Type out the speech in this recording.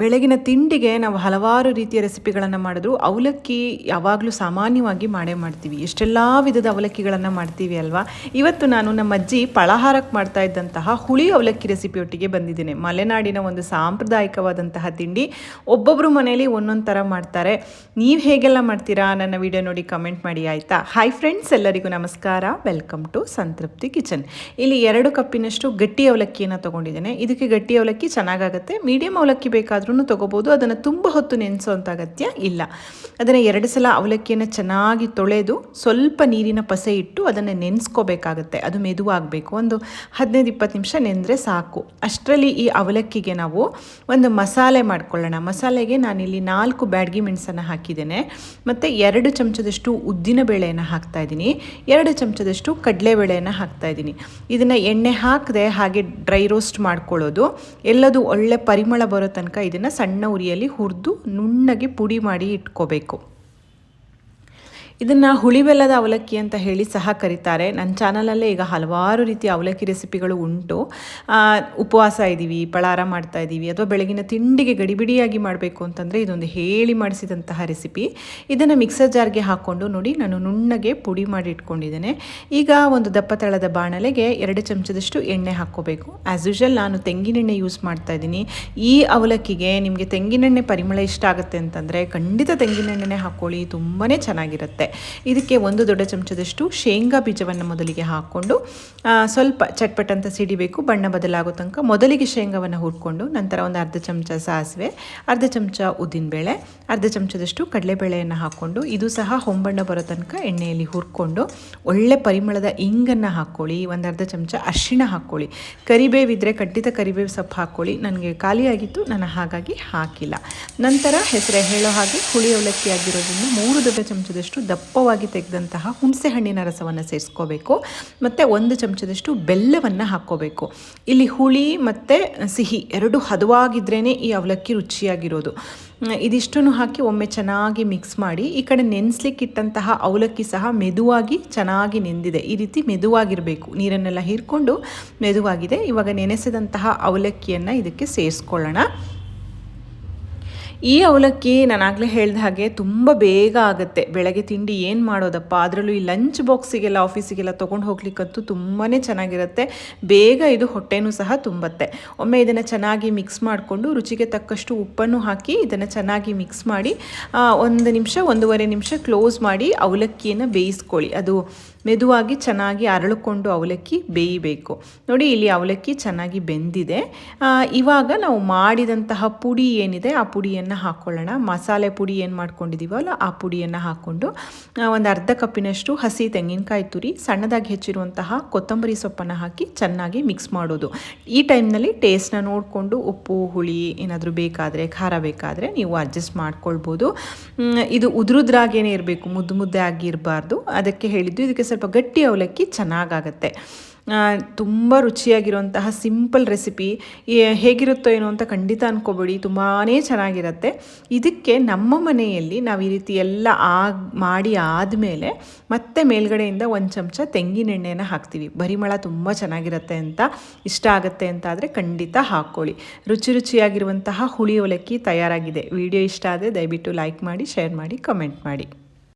ಬೆಳಗಿನ ತಿಂಡಿಗೆ ನಾವು ಹಲವಾರು ರೀತಿಯ ರೆಸಿಪಿಗಳನ್ನು ಮಾಡಿದ್ರು. ಅವಲಕ್ಕಿ ಯಾವಾಗಲೂ ಸಾಮಾನ್ಯವಾಗಿ ಮಾಡೇ ಮಾಡ್ತೀವಿ. ಎಷ್ಟೆಲ್ಲ ವಿಧದ ಅವಲಕ್ಕಿಗಳನ್ನು ಮಾಡ್ತೀವಿ ಅಲ್ವಾ? ಇವತ್ತು ನಾನು ನಮ್ಮ ಅಜ್ಜಿ ಪಳಹಾರಕ್ಕೆ ಮಾಡ್ತಾ ಇದ್ದಂತಹ ಹುಳಿ ಅವಲಕ್ಕಿ ರೆಸಿಪಿಯೊಟ್ಟಿಗೆ ಬಂದಿದ್ದೇನೆ. ಮಲೆನಾಡಿನ ಒಂದು ಸಾಂಪ್ರದಾಯಿಕವಾದಂತಹ ತಿಂಡಿ. ಒಬ್ಬೊಬ್ಬರು ಮನೆಯಲ್ಲಿ ಒಂದೊಂದು ಥರ ಮಾಡ್ತಾರೆ. ನೀವು ಹೇಗೆಲ್ಲ ಮಾಡ್ತೀರಾ? ನನ್ನ ವಿಡಿಯೋ ನೋಡಿ ಕಮೆಂಟ್ ಮಾಡಿ, ಆಯಿತಾ? ಹಾಯ್ ಫ್ರೆಂಡ್ಸ್ ಎಲ್ಲರಿಗೂ ನಮಸ್ಕಾರ. Welcome to Santrupti kitchen. ಇಲ್ಲಿ ಎರಡು ಕಪ್ಪಿನಷ್ಟು ಗಟ್ಟಿ ಅವಲಕ್ಕಿಯನ್ನು ತೊಗೊಂಡಿದ್ದೇನೆ. ಇದಕ್ಕೆ ಗಟ್ಟಿ ಅವಲಕ್ಕಿ ಚೆನ್ನಾಗಾಗುತ್ತೆ. ಮೀಡಿಯಂ ಅವಲಕ್ಕಿ ಬೇಕಾದರೂ ತೊಗೋಬೋದು. ಅದನ್ನು ತುಂಬ ಹೊತ್ತು ನೆನೆಸೋಂಥ ಅಗತ್ಯ ಇಲ್ಲ. ಅದನ್ನು ಎರಡು ಸಲ ಅವಲಕ್ಕಿಯನ್ನು ಚೆನ್ನಾಗಿ ತೊಳೆದು ಸ್ವಲ್ಪ ನೀರಿನ ಪಸೆ ಇಟ್ಟು ಅದನ್ನು ನೆನೆಸ್ಕೋಬೇಕಾಗತ್ತೆ. ಅದು ಮೆದುವಾಗಬೇಕು. ಒಂದು ಹದಿನೈದು, ಇಪ್ಪತ್ತು ನಿಮಿಷ ನೆನೆದ್ರೆ ಸಾಕು. ಅಷ್ಟರಲ್ಲಿ ಈ ಅವಲಕ್ಕಿಗೆ ನಾವು ಒಂದು ಮಸಾಲೆ ಮಾಡ್ಕೊಳ್ಳೋಣ. ಮಸಾಲೆಗೆ ನಾನಿಲ್ಲಿ ನಾಲ್ಕು ಬ್ಯಾಡ್ಗಿ ಮೆಣಸನ್ನು ಹಾಕಿದ್ದೇನೆ. ಮತ್ತು ಎರಡು ಚಮಚದಷ್ಟು ಉದ್ದಿನ ಬೇಳೆಯನ್ನು ಹಾಕ್ತಾ ಇದ್ದೀನಿ. ಎರಡು ಚಮಚದಷ್ಟು ಕಡಲೆಬೇಳೆಯನ್ನು ಹಾಕ್ತಾ ಇದ್ದೀನಿ. ಇದನ್ನು ಎಣ್ಣೆ ಹಾಕದೆ ಹಾಗೆ ಡ್ರೈ ರೋಸ್ಟ್ ಮಾಡ್ಕೊಳ್ಳೋದು. ಎಲ್ಲದೂ ಒಳ್ಳೆ ಪರಿಮಳ ಬರೋ ತನಕ ಇದನ್ನು ಸಣ್ಣ ಉರಿಯಲ್ಲಿ ಹುರಿದು ನುಣ್ಣಗೆ ಪುಡಿ ಮಾಡಿ ಇಟ್ಕೋಬೇಕು. ಇದನ್ನು ಹುಳಿ ಬೆಲ್ಲದ ಅವಲಕ್ಕಿ ಅಂತ ಹೇಳಿ ಸಹ ಕರೀತಾರೆ. ನನ್ನ ಚಾನಲಲ್ಲೇ ಈಗ ಹಲವಾರು ರೀತಿಯ ಅವಲಕ್ಕಿ ರೆಸಿಪಿಗಳು ಉಂಟು. ಉಪವಾಸ ಇದ್ದೀವಿ ಪಳಾರ ಮಾಡ್ತಾ ಇದ್ದೀವಿ ಅಥವಾ ಬೆಳಗಿನ ತಿಂಡಿಗೆ ಗಡಿಬಿಡಿಯಾಗಿ ಮಾಡಬೇಕು ಅಂತಂದರೆ ಇದೊಂದು ಹೇಳಿ ಮಾಡಿಸಿದಂತಹ ರೆಸಿಪಿ. ಇದನ್ನು ಮಿಕ್ಸರ್ ಜಾರ್ಗೆ ಹಾಕ್ಕೊಂಡು ನೋಡಿ ನಾನು ನುಣ್ಣಗೆ ಪುಡಿ ಮಾಡಿ ಇಟ್ಕೊಂಡಿದ್ದೇನೆ. ಈಗ ಒಂದು ದಪ್ಪ ತಳದ ಬಾಣಲೆಗೆ ಎರಡು ಚಮಚದಷ್ಟು ಎಣ್ಣೆ ಹಾಕ್ಕೋಬೇಕು. ಆ್ಯಸ್ ಯೂಶಲ್ ನಾನು ತೆಂಗಿನೆಣ್ಣೆ ಯೂಸ್ ಮಾಡ್ತಾ ಇದ್ದೀನಿ. ಈ ಅವಲಕ್ಕಿಗೆ ನಿಮಗೆ ತೆಂಗಿನೆಣ್ಣೆ ಪರಿಮಳ ಇಷ್ಟ ಆಗುತ್ತೆ ಅಂತಂದರೆ ಖಂಡಿತ ತೆಂಗಿನೆಣ್ಣೆನೇ ಹಾಕ್ಕೊಳ್ಳಿ ತುಂಬಾ ಚೆನ್ನಾಗಿರುತ್ತೆ. ಇದಕ್ಕೆ ಒಂದು ದೊಡ್ಡ ಚಮಚದಷ್ಟು ಶೇಂಗಾ ಬೀಜವನ್ನು ಮೊದಲಿಗೆ ಹಾಕ್ಕೊಂಡು ಸ್ವಲ್ಪ ಚಟ್ಪಟಂತ ಸಿಡಿಬೇಕು, ಬಣ್ಣ ಬದಲಾಗೋ ತನಕ ಮೊದಲಿಗೆ ಶೇಂಗಾವನ್ನು ಹುರ್ಕೊಂಡು, ನಂತರ ಒಂದು ಅರ್ಧ ಚಮಚ ಸಾಸಿವೆ, ಅರ್ಧ ಚಮಚ ಉದ್ದಿನಬೇಳೆ, ಅರ್ಧ ಚಮಚದಷ್ಟು ಕಡಲೆಬೇಳೆಯನ್ನು ಹಾಕ್ಕೊಂಡು, ಇದು ಸಹ ಹೊಂಬಣ್ಣ ಬರೋ ತನಕ ಎಣ್ಣೆಯಲ್ಲಿ ಹುರ್ಕೊಂಡು, ಒಳ್ಳೆ ಪರಿಮಳದ ಇಂಗನ್ನು ಹಾಕ್ಕೊಳ್ಳಿ, ಒಂದು ಅರ್ಧ ಚಮಚ ಅರಿಶಿಣ ಹಾಕ್ಕೊಳ್ಳಿ. ಕರಿಬೇವಿದ್ರೆ ಖಂಡಿತ ಕರಿಬೇವು ಸೊಪ್ಪು ಹಾಕ್ಕೊಳ್ಳಿ. ನನಗೆ ಖಾಲಿಯಾಗಿತ್ತು, ನಾನು ಹಾಗಾಗಿ ಹಾಕಿಲ್ಲ. ನಂತರ ಹೆಸರೇ ಹೇಳೋ ಹಾಗೆ ಹುಳಿ ಅವಲಕ್ಕಿ ಆಗಿರೋದ್ರಿಂದ ಮೂರು ದೊಡ್ಡ ಚಮಚದಷ್ಟು ದಪ್ಪವಾಗಿ ತೆಗೆದಂತಹ ಹುಣಸೆ ಹಣ್ಣಿನ ರಸವನ್ನು ಸೇರಿಸ್ಕೋಬೇಕು. ಮತ್ತು ಒಂದು ಚಮಚದಷ್ಟು ಬೆಲ್ಲವನ್ನು ಹಾಕ್ಕೋಬೇಕು. ಇಲ್ಲಿ ಹುಳಿ ಮತ್ತು ಸಿಹಿ ಎರಡು ಹದವಾಗಿದ್ರೇ ಈ ಅವಲಕ್ಕಿ ರುಚಿಯಾಗಿರೋದು. ಇದಿಷ್ಟನ್ನು ಹಾಕಿ ಒಮ್ಮೆ ಚೆನ್ನಾಗಿ ಮಿಕ್ಸ್ ಮಾಡಿ ಈ ಕಡೆ ನೆನೆಸ್ಲಿಕ್ಕಿಟ್ಟಂತಹ ಅವಲಕ್ಕಿ ಸಹ ಮೆದುವಾಗಿ ಚೆನ್ನಾಗಿ ನೆಂದಿದೆ. ಈ ರೀತಿ ಮೆದುವಾಗಿರಬೇಕು. ನೀರನ್ನೆಲ್ಲ ಹೀರ್ಕೊಂಡು ಮೆದುವಾಗಿದೆ. ಇವಾಗ ನೆನೆಸಿದಂತಹ ಅವಲಕ್ಕಿಯನ್ನು ಇದಕ್ಕೆ ಸೇರಿಸ್ಕೊಳ್ಳೋಣ. ಈ ಅವಲಕ್ಕಿ ನಾನು ಆಗಲೇ ಹೇಳಿದ ಹಾಗೆ ತುಂಬ ಬೇಗ ಆಗುತ್ತೆ. ಬೆಳಗ್ಗೆ ತಿಂಡಿ ಏನು ಮಾಡೋದಪ್ಪ? ಅದರಲ್ಲೂ ಈ ಲಂಚ್ ಬಾಕ್ಸಿಗೆಲ್ಲ ಆಫೀಸಿಗೆಲ್ಲ ತೊಗೊಂಡು ಹೋಗ್ಲಿಕ್ಕಂತೂ ತುಂಬಾ ಚೆನ್ನಾಗಿರುತ್ತೆ. ಬೇಗ ಇದು ಹೊಟ್ಟೆನೂ ಸಹ ತುಂಬತ್ತೆ. ಒಮ್ಮೆ ಇದನ್ನು ಚೆನ್ನಾಗಿ ಮಿಕ್ಸ್ ಮಾಡಿಕೊಂಡು ರುಚಿಗೆ ತಕ್ಕಷ್ಟು ಉಪ್ಪನ್ನು ಹಾಕಿ ಇದನ್ನು ಚೆನ್ನಾಗಿ ಮಿಕ್ಸ್ ಮಾಡಿ ಒಂದು ನಿಮಿಷ, ಒಂದೂವರೆ ನಿಮಿಷ ಕ್ಲೋಸ್ ಮಾಡಿ ಅವಲಕ್ಕಿಯನ್ನು ಬೇಯಿಸ್ಕೊಳ್ಳಿ. ಅದು ಮೆದುವಾಗಿ ಚೆನ್ನಾಗಿ ಅರಳುಕೊಂಡು ಅವಲಕ್ಕಿ ಬೇಯಬೇಕು. ನೋಡಿ, ಇಲ್ಲಿ ಅವಲಕ್ಕಿ ಚೆನ್ನಾಗಿ ಬೆಂದಿದೆ. ಇವಾಗ ನಾವು ಮಾಡಿದಂತಹ ಪುಡಿ ಏನಿದೆ, ಆ ಪುಡಿಯನ್ನು ಹಾಕ್ಕೊಳ್ಳೋಣ ಮಸಾಲೆ ಪುಡಿ ಏನು ಮಾಡ್ಕೊಂಡಿದ್ದೀವಲ್ಲ ಆ ಪುಡಿಯನ್ನು ಹಾಕ್ಕೊಂಡು ಒಂದು ಅರ್ಧ ಕಪ್ಪಿನಷ್ಟು ಹಸಿ ತೆಂಗಿನಕಾಯಿ ತುರಿ, ಸಣ್ಣದಾಗಿ ಹೆಚ್ಚಿರುವಂತಹ ಕೊತ್ತಂಬರಿ ಸೊಪ್ಪನ್ನು ಹಾಕಿ ಚೆನ್ನಾಗಿ ಮಿಕ್ಸ್ ಮಾಡೋದು. ಈ ಟೈಮ್ನಲ್ಲಿ ಟೇಸ್ಟ್ನ ನೋಡಿಕೊಂಡು ಉಪ್ಪು, ಹುಳಿ ಏನಾದರೂ ಬೇಕಾದರೆ, ಖಾರ ಬೇಕಾದರೆ ನೀವು ಅಡ್ಜಸ್ಟ್ ಮಾಡ್ಕೊಳ್ಬೋದು. ಇದು ಉದುರುದ್ರಾಗೇನೆ ಇರಬೇಕು, ಮುದ್ದು ಮುದ್ದೆ ಆಗಿರಬಾರ್ದು. ಅದಕ್ಕೆ ಹೇಳಿದ್ದು, ಇದಕ್ಕೆ ಸ್ವಲ್ಪ ಗಟ್ಟಿ ಅವಲಕ್ಕಿ ಚೆನ್ನಾಗಾಗತ್ತೆ. ತುಂಬ ರುಚಿಯಾಗಿರುವಂತಹ ಸಿಂಪಲ್ ರೆಸಿಪಿ ಹೇಗಿರುತ್ತೋ ಏನೋ ಅಂತ ಖಂಡಿತ ಅನ್ಕೋಬೇಡಿ ತುಂಬಾ ಚೆನ್ನಾಗಿರುತ್ತೆ. ಇದಕ್ಕೆ ನಮ್ಮ ಮನೆಯಲ್ಲಿ ನಾವು ಈ ರೀತಿ ಎಲ್ಲ ಆಗ, ಮಾಡಿ ಆದಮೇಲೆ ಮತ್ತೆ ಮೇಲ್ಗಡೆಯಿಂದ ಒಂದು ಚಮಚ ತೆಂಗಿನೆಣ್ಣೆನ ಹಾಕ್ತೀವಿ. ಬರಿಮಳ ತುಂಬ ಚೆನ್ನಾಗಿರುತ್ತೆ ಅಂತ, ಇಷ್ಟ ಆಗುತ್ತೆ ಅಂತ ಆದರೆ ಖಂಡಿತ ಹಾಕ್ಕೊಳ್ಳಿ ರುಚಿ ರುಚಿಯಾಗಿರುವಂತಹ ಹುಳಿ ಅವಲಕ್ಕಿ ತಯಾರಾಗಿದೆ. ವಿಡಿಯೋ ಇಷ್ಟ ಆದರೆ ದಯವಿಟ್ಟು ಲೈಕ್ ಮಾಡಿ, ಶೇರ್ ಮಾಡಿ, ಕಮೆಂಟ್ ಮಾಡಿ.